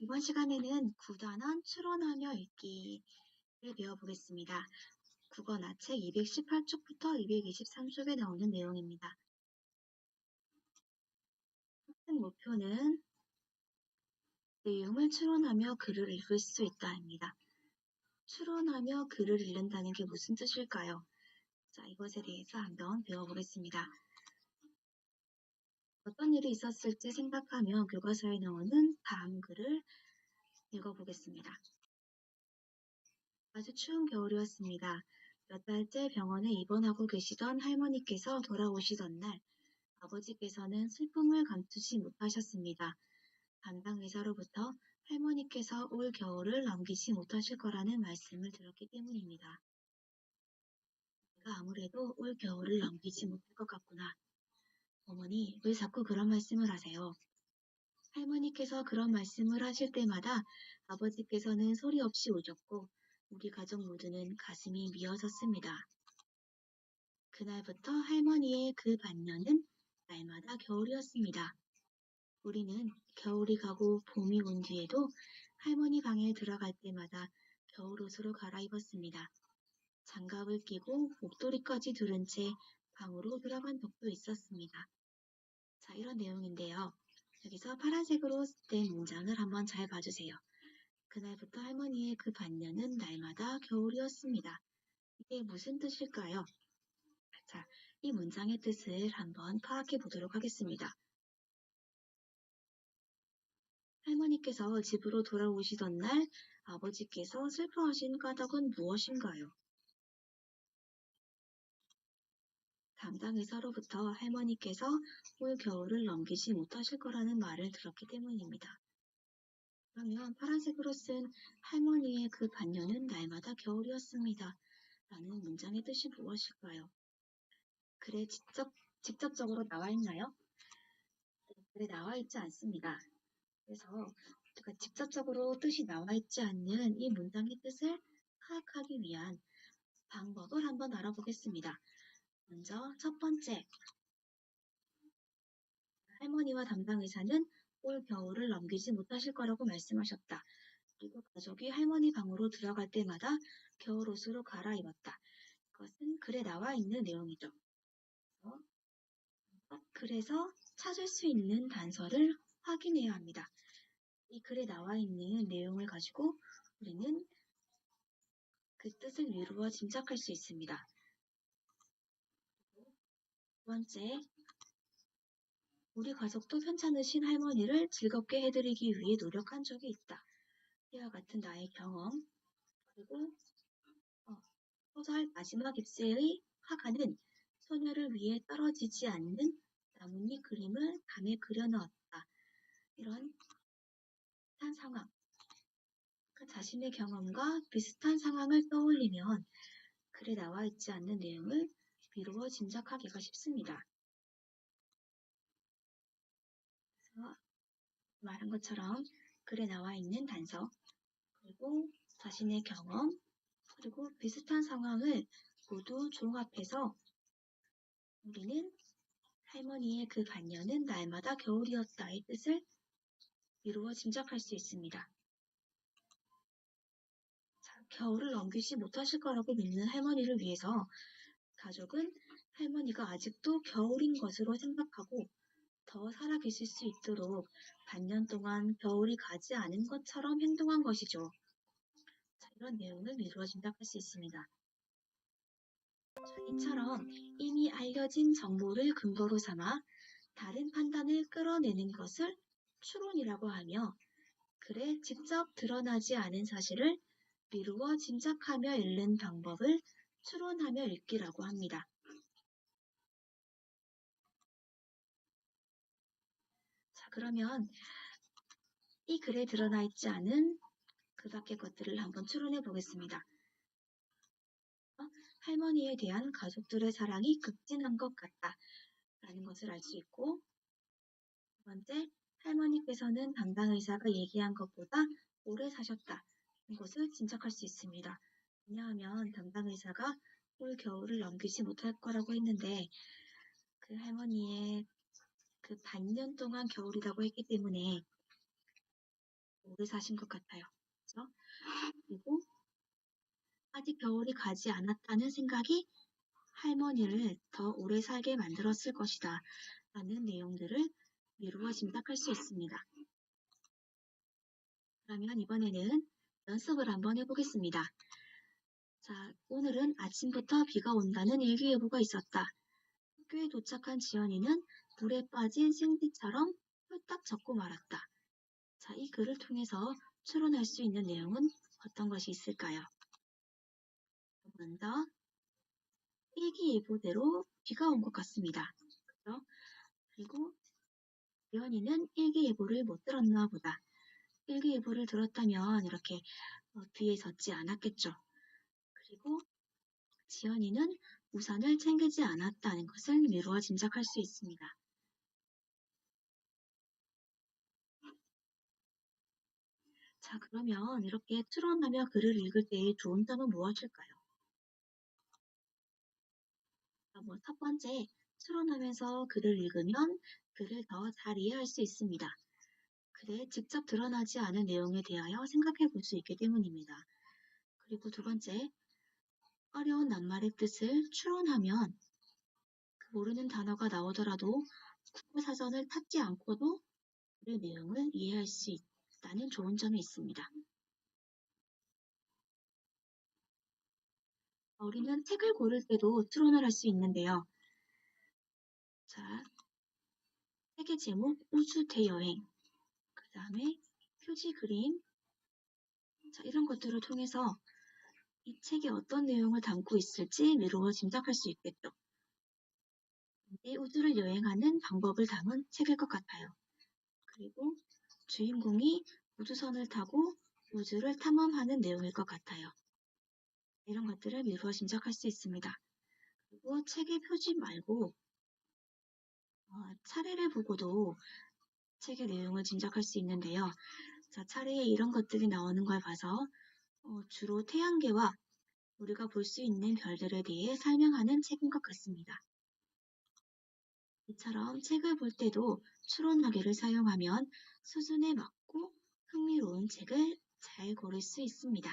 이번 시간에는 구단원 추론하며 읽기를 배워보겠습니다. 국어나 책 218쪽부터 223쪽에 나오는 내용입니다. 학생 목표는 내용을 추론하며 글을 읽을 수 있다입니다. 추론하며 글을 읽는다는 게 무슨 뜻일까요? 자, 이것에 대해서 한번 배워보겠습니다. 어떤 일이 있었을지 생각하며 교과서에 나오는 다음 글을 읽어보겠습니다. 아주 추운 겨울이었습니다. 몇 달째 병원에 입원하고 계시던 할머니께서 돌아오시던 날 아버지께서는 슬픔을 감추지 못하셨습니다. 담당 의사로부터 할머니께서 올 겨울을 넘기지 못하실 거라는 말씀을 들었기 때문입니다. 내가 아무래도 올 겨울을 넘기지 못할 것 같구나. 어머니, 왜 자꾸 그런 말씀을 하세요? 할머니께서 그런 말씀을 하실 때마다 아버지께서는 소리 없이 우셨고 우리 가족 모두는 가슴이 미어졌습니다. 그날부터 할머니의 그 반년은 날마다 겨울이었습니다. 우리는 겨울이 가고 봄이 온 뒤에도 할머니 방에 들어갈 때마다 겨울 옷으로 갈아입었습니다. 장갑을 끼고 목도리까지 두른 채 방으로 들어간 적도 있었습니다. 자, 이런 내용인데요. 여기서 파란색으로 된 문장을 한번 잘 봐주세요. 그날부터 할머니의 그 반년은 날마다 겨울이었습니다. 이게 무슨 뜻일까요? 자, 이 문장의 뜻을 한번 파악해 보도록 하겠습니다. 할머니께서 집으로 돌아오시던 날 아버지께서 슬퍼하신 까닭은 무엇인가요? 담당 의사로부터 할머니께서 올 겨울을 넘기지 못하실 거라는 말을 들었기 때문입니다. 그러면 파란색으로 쓴 할머니의 그 반년은 날마다 겨울이었습니다. 라는 문장의 뜻이 무엇일까요? 글에 직접, 직접적으로 나와 있나요? 글에 나와 있지 않습니다. 그래서 우리가 직접적으로 뜻이 나와 있지 않는 이 문장의 뜻을 파악하기 위한 방법을 한번 알아보겠습니다. 먼저 첫 번째, 할머니와 담당 의사는 올 겨울을 넘기지 못하실 거라고 말씀하셨다. 그리고 가족이 할머니 방으로 들어갈 때마다 겨울 옷으로 갈아입었다. 이것은 글에 나와 있는 내용이죠. 그래서 찾을 수 있는 단서를 확인해야 합니다. 이 글에 나와 있는 내용을 가지고 우리는 그 뜻을 미루어 짐작할 수 있습니다. 두 번째, 우리 가족도 편찮으신 할머니를 즐겁게 해드리기 위해 노력한 적이 있다. 이와 같은 나의 경험, 그리고 어, 소설 마지막 잎새의 화가는 소녀를 위해 떨어지지 않는 나뭇잎 그림을 밤에 그려넣었다. 이런 비슷한 상황, 그 자신의 경험과 비슷한 상황을 떠올리면 글에 나와 있지 않는 내용을 미루어 짐작하기가 쉽습니다. 그래서 말한 것처럼 글에 나와 있는 단서, 그리고 자신의 경험, 그리고 비슷한 상황을 모두 종합해서 우리는 할머니의 그 반년은 날마다 겨울이었다의 뜻을 미루어 짐작할 수 있습니다. 자, 겨울을 넘기지 못하실 거라고 믿는 할머니를 위해서 가족은 할머니가 아직도 겨울인 것으로 생각하고 더 살아계실 수 있도록 반년 동안 겨울이 가지 않은 것처럼 행동한 것이죠. 자, 이런 내용을 미루어 짐작할 수 있습니다. 자, 이처럼 이미 알려진 정보를 근거로 삼아 다른 판단을 끌어내는 것을 추론이라고 하며 글에 직접 드러나지 않은 사실을 미루어 짐작하며 읽는 방법을 추론하며 읽기라고 합니다. 자, 그러면 이 글에 드러나 있지 않은 그 밖의 것들을 한번 추론해 보겠습니다. 어? 할머니에 대한 가족들의 사랑이 극진한 것 같다. 라는 것을 알 수 있고, 두 번째, 할머니께서는 담당 의사가 얘기한 것보다 오래 사셨다. 것을 짐작할 수 있습니다. 왜냐하면 담당 의사가 올 겨울을 넘기지 못할 거라고 했는데 그 할머니의 그 반년 동안 겨울이라고 했기 때문에 오래 사신 것 같아요. 그죠? 그리고 아직 겨울이 가지 않았다는 생각이 할머니를 더 오래 살게 만들었을 것이다. 라는 내용들을 미루어 짐작할 수 있습니다. 그러면 이번에는 연습을 한번 해보겠습니다. 자, 오늘은 아침부터 비가 온다는 일기예보가 있었다. 학교에 도착한 지연이는 물에 빠진 생쥐처럼 홀딱 젖고 말았다. 자, 이 글을 통해서 추론할 수 있는 내용은 어떤 것이 있을까요? 먼저 일기예보대로 비가 온 것 같습니다. 그리고 지연이는 일기예보를 못 들었나 보다. 일기예보를 들었다면 이렇게 어, 비에 젖지 않았겠죠. 그리고 지연이는 우산을 챙기지 않았다는 것을 미루어 짐작할 수 있습니다. 자, 그러면 이렇게 추론하며 글을 읽을 때의 좋은 점은 무엇일까요? 자, 뭐, 첫 번째, 추론하면서 글을 읽으면 글을 더 잘 이해할 수 있습니다. 글에 직접 드러나지 않은 내용에 대하여 생각해 볼 수 있기 때문입니다. 그리고 두 번째, 어려운 낱말의 뜻을 추론하면 그 모르는 단어가 나오더라도 국어사전을 찾지 않고도 그 내용을 이해할 수 있다는 좋은 점이 있습니다. 우리는 책을 고를 때도 추론을 할 수 있는데요. 자, 책의 제목 우주 대여행, 그 다음에 표지 그림, 자, 이런 것들을 통해서 이 책이 어떤 내용을 담고 있을지 미루어 짐작할 수 있겠죠. 이 우주를 여행하는 방법을 담은 책일 것 같아요. 그리고 주인공이 우주선을 타고 우주를 탐험하는 내용일 것 같아요. 이런 것들을 미루어 짐작할 수 있습니다. 그리고 책의 표지 말고 어, 차례를 보고도 책의 내용을 짐작할 수 있는데요. 자, 차례에 이런 것들이 나오는 걸 봐서 어, 주로 태양계와 우리가 볼 수 있는 별들에 대해 설명하는 책인 것 같습니다. 이처럼 책을 볼 때도 추론하기를 사용하면 수준에 맞고 흥미로운 책을 잘 고를 수 있습니다.